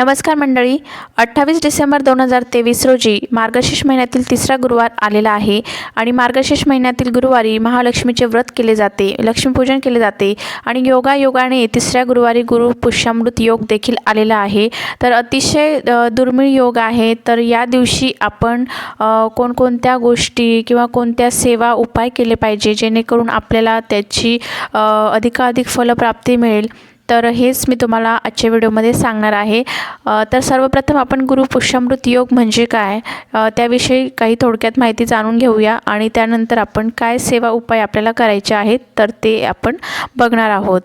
नमस्कार मंडळी. अठ्ठावीस डिसेंबर दोन हजार तेवीस रोजी मार्गशीर्ष महिन्यातील तिसरा गुरुवार आलेला आहे आणि मार्गशीर्ष महिन्यातील गुरुवारी महालक्ष्मीचे व्रत केले जाते लक्ष्मीपूजन केले जाते आणि योगायोगाने तिसऱ्या गुरुवारी गुरु पुष्यामृत योग देखील आलेला आहे. तर अतिशय दुर्मिळ योग आहे. तर या दिवशी आपण कोणकोणत्या गोष्टी किंवा कोणत्या सेवा उपाय केले पाहिजे जेणेकरून आपल्याला त्याची अधिकाधिक फलप्राप्ती मिळेल. तर हेच मी तुम्हाला आजच्या व्हिडिओमध्ये सांगणार आहे. तर सर्वप्रथम आपण गुरु पुष्यामृत योग म्हणजे काय? त्याविषयी काही थोडक्यात माहिती जाणून घेऊया आणि त्यानंतर आपण काय सेवा उपाय आपल्याला करायचे आहेत तर ते आपण बघणार आहोत.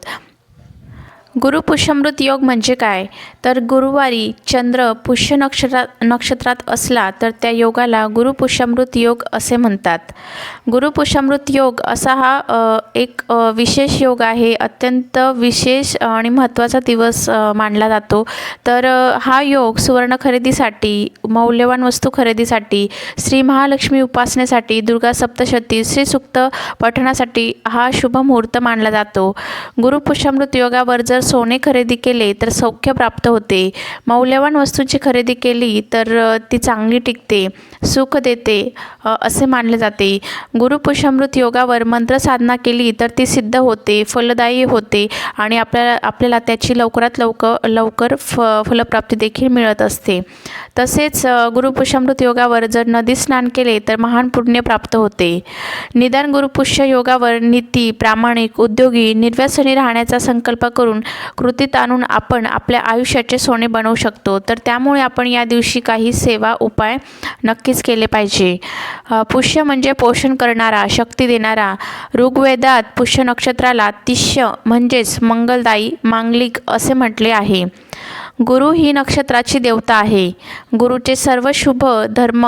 गुरु पुष्यमृत योग म्हणजे काय? तर गुरुवारी चंद्र पुष्य नक्षत्रात नक्षत्रात असला तर त्या योगाला गुरु पुष्यमृत योग असे म्हणतात. गुरु पुष्यमृत योग असा हा एक विशेष योग आहे. अत्यंत विशेष आणि महत्त्वाचा दिवस मानला जातो. तर हा योग सुवर्ण खरेदीसाठी मौल्यवान वस्तू खरेदीसाठी श्री महालक्ष्मी उपासनेसाठी दुर्गा सप्तशती श्री सुक्त पठणासाठी हा शुभ मुहूर्त मानला जातो. गुरु पुष्यामृत योगावर जर सोने खरेदी केले तर सौख्य प्राप्त होते. मौल्यवान वस्तूची खरेदी केली तर ती चांगली टिकते सुख देते असे मानले जाते. गुरुपुषमृत योगावर मंत्र साधना केली तर ती सिद्ध होते फलदायी होते आणि आपल्याला आपल्याला त्याची लवकरात लवकर लवकर फ फलप्राप्ती देखील मिळत असते. तसेच गुरुपुषमृत योगावर जर नदी स्नान केले तर महान पुण्य प्राप्त होते. निदान गुरुपुष्य योगावर नीती प्रामाणिक उद्योगी निर्व्यसनी राहण्याचा संकल्प करून कृतीत आणून आपण आपल्या आयुष्याचे सोने बनवू शकतो. तर त्यामुळे आपण या दिवशी काही सेवा उपाय नक्कीच केले पाहिजे. पुष्य म्हणजे पोषण करणारा शक्ती देणारा ऋग्वेदात पुष्य नक्षत्राला तिष्य म्हणजेच मंगलदायी मांगलिक असे म्हटले आहे. गुरु ही नक्षत्राची देवता आहे. गुरुचे सर्व शुभ धर्म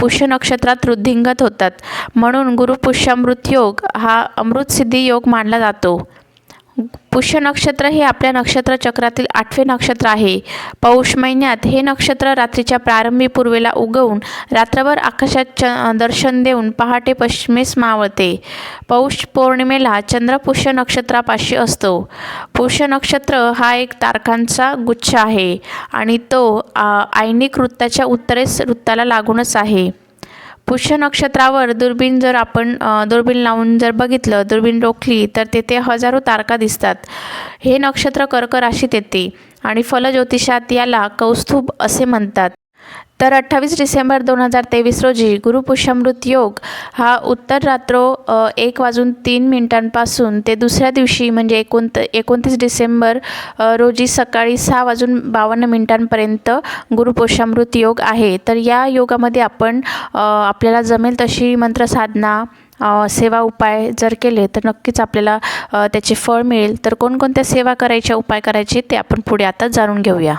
पुष्य नक्षत्रात वृद्धिंगत होतात. म्हणून गुरु पुष्यामृत योग हा अमृतसिद्धी योग मानला जातो. पुष्य नक्षत्र हे आपल्या नक्षत्र चक्रातील आठवे नक्षत्र आहे. पौष महिन्यात हे नक्षत्र रात्रीच्या प्रारंभी पूर्वेला उगवून रात्रभर आकाशात च दर्शन देऊन पहाटे पश्चिमेस मावळते. पौष पौर्णिमेला चंद्र पुष्य नक्षत्रापाशी असतो. पुष्य नक्षत्र हा एक तारखांचा गुच्छ आहे आणि तो आ, आयनिक वृत्ताच्या उत्तरेस वृत्ताला लागूनच आहे. पुष्य नक्षत्रावर दुर्बीण जर आपण दुर्बीण लावून जर बघितलं दुर्बीण रोखली तर तेथे हजारो तारका दिसतात. हे नक्षत्र कर्क राशीत येते आणि फलज्योतिषात याला कौस्तुभ असे म्हणतात. तर अठ्ठावीस डिसेंबर दोन हजार तेवीस रोजी गुरुपुष्यामृत योग हा उत्तर रात्रो एक वाजून तीन मिनिटांपासून ते दुसऱ्या दिवशी म्हणजे एकोणत एकोणतीस डिसेंबर रोजी सकाळी सहा वाजून बावन्न मिनिटांपर्यंत गुरुपुष्यामृत योग आहे. तर या योगामध्ये आपण आपल्याला जमेल तशी मंत्रसाधना सेवा उपाय जर केले तर नक्कीच आपल्याला त्याचे फळ मिळेल. तर कोणकोणत्या सेवा करायच्या उपाय करायचे ते आपण पुढे आता जाणून घेऊया.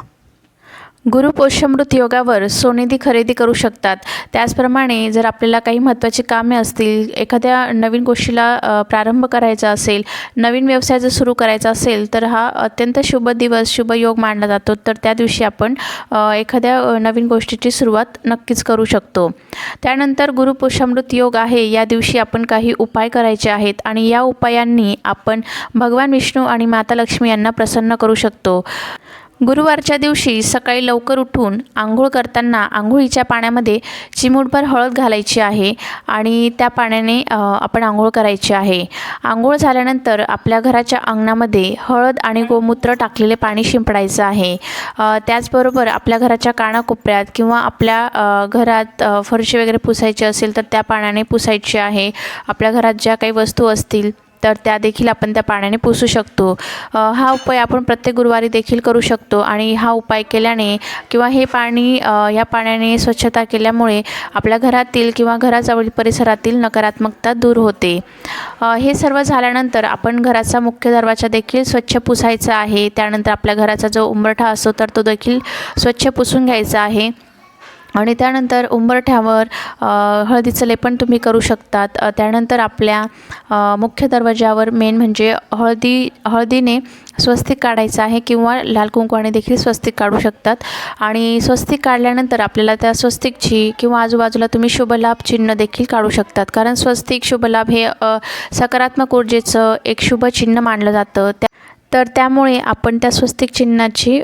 गुरु पोषमृत योगावर सोनेदी खरेदी करू शकतात. त्याचप्रमाणे जर आपल्याला काही महत्त्वाची कामे असतील एखाद्या नवीन गोष्टीला प्रारंभ करायचा असेल नवीन व्यवसाय जर सुरू करायचा असेल तर हा अत्यंत शुभ दिवस शुभ योग मानला जातो. तर त्या दिवशी आपण एखाद्या नवीन गोष्टीची सुरुवात नक्कीच करू शकतो. त्यानंतर गुरु योग आहे या दिवशी आपण काही उपाय करायचे आहेत आणि या उपायांनी आपण भगवान विष्णू आणि माता लक्ष्मी यांना प्रसन्न करू शकतो. गुरुवारच्या दिवशी सकाळी लवकर उठून आंघोळ करताना आंघोळीच्या पाण्यामध्ये चिमूटभर हळद घालायची आहे आणि त्या पाण्याने आपण आंघोळ करायची आहे. आंघोळ झाल्यानंतर आपल्या घराच्या अंगणामध्ये हळद आणि गोमूत्र टाकलेले पाणी शिंपडायचं आहे. त्याचबरोबर आपल्या घराच्या कानाकोपऱ्यात किंवा आपल्या घरात फरशी वगैरे पुसायची असेल तर त्या पाण्याने पुसायची आहे. आपल्या घरात ज्या काही वस्तू असतील तर त्या देखील आपण त्या पाण्याने पुसू शकतो. हा उपाय आपण प्रत्येक गुरुवारी देखील करू शकतो आणि हा उपाय केल्याने किंवा हे पाणी या पाण्याने स्वच्छता केल्यामुळे आपल्या घरातील किंवा घराजवळील परिसरातील नकारात्मकता दूर होते. हे सर्व झाल्यानंतर आपण घराचा मुख्य दरवाजा देखील स्वच्छ पुसायचा आहे. त्यानंतर आपल्या घराचा जो उंबरठा असतो तर तो देखील स्वच्छ पुसून घ्यायचा आहे. आणि त्यानंतर उंबरठ्यावर हळदीचं लेपन तुम्ही करू शकतात. त्यानंतर आपल्या मुख्य दरवाज्यावर मेन म्हणजे हळदी हळदीने स्वस्तिक काढायचं आहे किंवा लाल कुंकवाने देखील स्वस्तिक काढू शकतात. आणि स्वस्तिक काढल्यानंतर आपल्याला त्या स्वस्तिकची किंवा आजूबाजूला तुम्ही शुभलाभ चिन्ह देखील काढू शकतात. कारण स्वस्तिक शुभलाभ हे सकारात्मक ऊर्जेचं एक शुभ चिन्ह मानलं जातं. त्या तर त्यामुळे आपण त्या स्वस्तिक चिन्हाची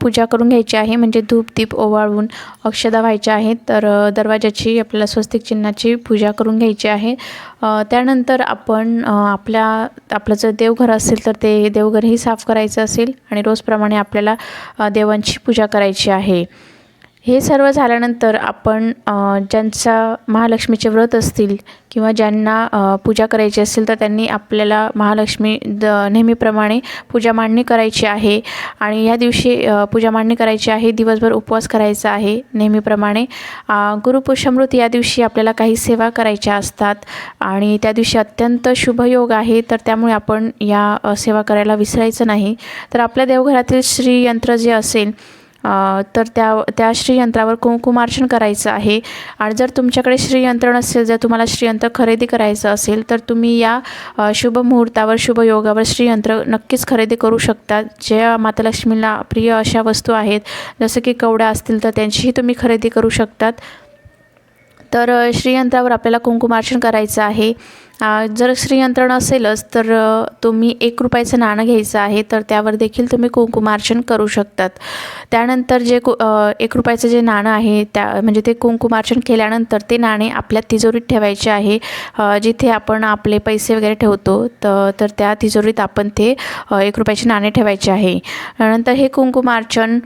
पूजा करून घ्यायची आहे. म्हणजे धूप दीप ओवाळून अक्षदा व्हायच्या आहेत. तर दरवाजाची आपल्याला स्वस्तिक चिन्हाची पूजा करून घ्यायची आहे. त्यानंतर आपण आपल्या आपलं जर देवघर असेल तर ते देवघरही साफ करायचं असेल. आणि रोजप्रमाणे आपल्याला देवांची पूजा करायची आहे. हे सर्व झाल्यानंतर आपण ज्यांचा महालक्ष्मीचे व्रत असतील किंवा ज्यांना पूजा करायची असेल तर त्यांनी आपल्याला महालक्ष्मी द नेहमीप्रमाणे पूजा मांडणी करायची आहे. आणि या दिवशी पूजा मांडणी करायची आहे दिवसभर उपवास करायचा आहे नेहमीप्रमाणे. अ, गुरुपुष्यमृत या दिवशी आपल्याला काही सेवा करायच्या असतात आणि त्या दिवशी अत्यंत शुभयोग आहे तर त्यामुळे आपण या सेवा करायला विसरायचं नाही. तर आपल्या देवघरातील श्रीयंत्र जे असेल तर त्या त्या श्रीयंत्रावर कुंकुमार्चन करायचं आहे. आणि जर तुमच्याकडे श्रीयंत्र नसेल जर तुम्हाला श्रीयंत्र खरेदी करायचं असेल तर तुम्ही या शुभ मुहूर्तावर शुभ योगावर श्रीयंत्र नक्कीच खरेदी करू शकता. ज्या माता लक्ष्मीला प्रिय अशा वस्तू आहेत. जसं की कवड्या असतील तर त्यांचीही तुम्ही खरेदी करू शकतात. तर श्रीयंत्रावर आपल्याला कुंकुमार्चन करायचं आहे. जर श्रीयंत्रण असेलच तर तुम्ही एक रुपयाचं नाणं घ्यायचं आहे तर त्यावर देखील तुम्ही कुंकुमार्चन करू शकतात. त्यानंतर जे कु एक रुपयाचं जे नाणं आहे त्या म्हणजे ते कुंकुमार्चन केल्यानंतर ते नाणे आपल्या तिजोरीत ठेवायचे आहे. जिथे आपण आपले पैसे वगैरे ठेवतो तर तर त्या तिजोरीत आपण ते एक रुपयाचे नाणे ठेवायचे आहे. नंतर हे कुंकुमार्चन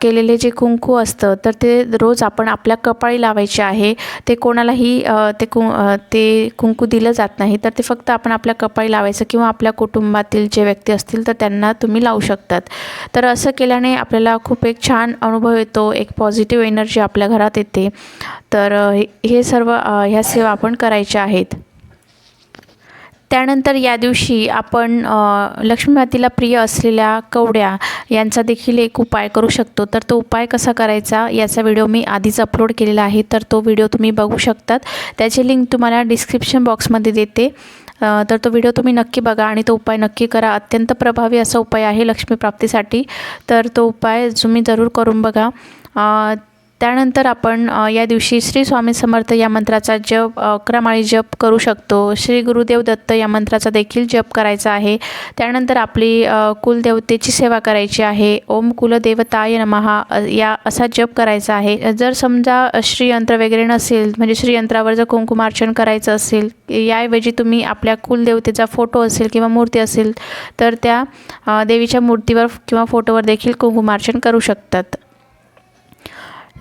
केलेले जे कुंकू असतं तर ते रोज आपण आपल्या कपाळी लावायचे आहे. ते कोणालाही ते कु ते कुंकू दिलं जातं नाही तर ते फक्त आपण आपल्या कपाळी लावायचं किंवा आपल्या कुटुंबातील जे व्यक्ती असतील तर त्यांना तुम्ही लावू शकतात. तर असं केल्याने आपल्याला खूप एक छान अनुभव येतो एक पॉझिटिव्ह एनर्जी आपल्या घरात येते. तर हे सर्व ह्या सेवा आपण करायच्या आहेत. त्यानंतर या दिवशी आपण लक्ष्मीमातीला लक्ष्मी प्रिय असलेल्या कवड्या यांचा देखील एक उपाय करू शकतो. तर तो उपाय कसा करायचा याचा व्हिडिओ मी आधीच अपलोड केलेला आहे. तर तो व्हिडिओ तुम्ही बघू शकतात. त्याची लिंक तुम्हाला डिस्क्रिप्शन बॉक्समध्ये देते. तर तो व्हिडिओ तुम्ही नक्की बघा आणि तो उपाय नक्की करा. अत्यंत प्रभावी असा उपाय आहे लक्ष्मी प्राप्तीसाठी. तर तो उपाय तुम्ही जरूर करून बघा. त्यानंतर आपण या दिवशी श्री स्वामी समर्थ या मंत्राचा जप अकरा जप करू शकतो. श्री गुरुदेव दत्त या मंत्राचा देखील जप करायचा आहे. त्यानंतर आपली कुलदेवतेची सेवा करायची आहे. ओम कुलदेवताय नमहा या असा जप करायचा आहे. जर समजा श्रीयंत्र वगैरे नसेल म्हणजे श्रीयंत्रावर जर कुंकुमार्चन करायचं असेल याऐवजी तुम्ही आपल्या कुलदेवतेचा फोटो असेल किंवा मूर्ती असेल तर त्या देवीच्या मूर्तीवर किंवा फोटोवर देखील कुंकुमार्चन करू शकतात.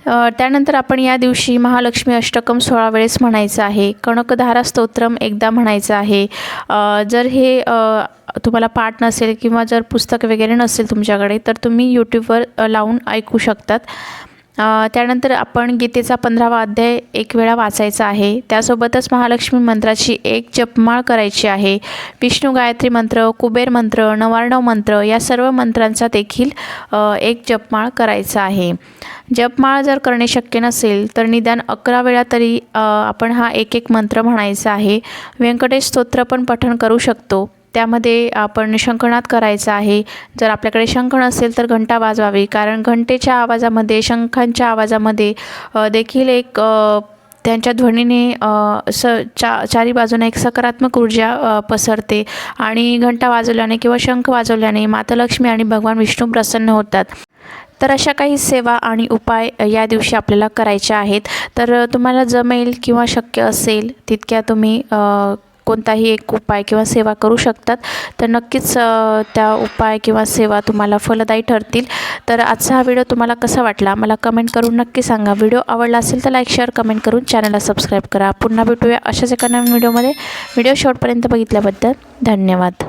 त्यानंतर आपण या दिवशी महालक्ष्मी अष्टकम सोळा वेळेस म्हणायचं आहे. कणकधारा स्तोत्रम एकदा म्हणायचं आहे. जर हे तुम्हाला पाठ नसेल किंवा जर पुस्तक वगैरे नसेल तुमच्याकडे तर तुम्ही यूट्यूबवर लावून ऐकू शकतात. त्यानंतर आपण गीतेचा पंधरावा अध्याय एक वेळा वाचायचा आहे. त्यासोबतच महालक्ष्मी मंत्राची एक जपमाळ करायची आहे. विष्णू गायत्री मंत्र कुबेर मंत्र नवार्णव मंत्र या सर्व मंत्रांचा देखील एक जपमाळ करायचा आहे. जपमाळ जर करणे शक्य नसेल तर निदान अकरा वेळा तरी आपण हा एक एक मंत्र म्हणायचा आहे. व्यंकटेश स्तोत्र पण पठण करू शकतो. त्यामध्ये आपण शंखनाद करायचा आहे. जर आपल्याकडे शंख असेल तर घंटा वाजवावी. कारण घंटेच्या आवाजामध्ये शंखांच्या आवाजामध्ये देखील एक त्यांच्या ध्वनीने स चा चारी बाजूने एक सकारात्मक ऊर्जा पसरते. आणि घंटा वाजवल्याने किंवा शंख वाजवल्याने माता लक्ष्मी आणि भगवान विष्णू प्रसन्न होतात. तर अशा काही सेवा आणि उपाय या दिवशी आपल्याला करायच्या आहेत. तर तुम्हाला जमेल किंवा शक्य असेल तितक्या तुम्ही कोणताही एक उपाय किंवा सेवा करू शकतात तर नक्कीच त्या उपाय किंवा सेवा तुम्हाला फलदायी ठरतील. तर आजचा हा व्हिडिओ तुम्हाला कसा वाटला? मला कमेंट करून नक्की सांगा. व्हिडिओ आवडला असेल तर लाईक शेअर कमेंट करून चॅनलला सबस्क्राईब करा. पुन्हा भेटूया अशाच एका नवीन व्हिडिओमध्ये. व्हिडिओ शेवटपर्यंत बघितल्याबद्दल धन्यवाद.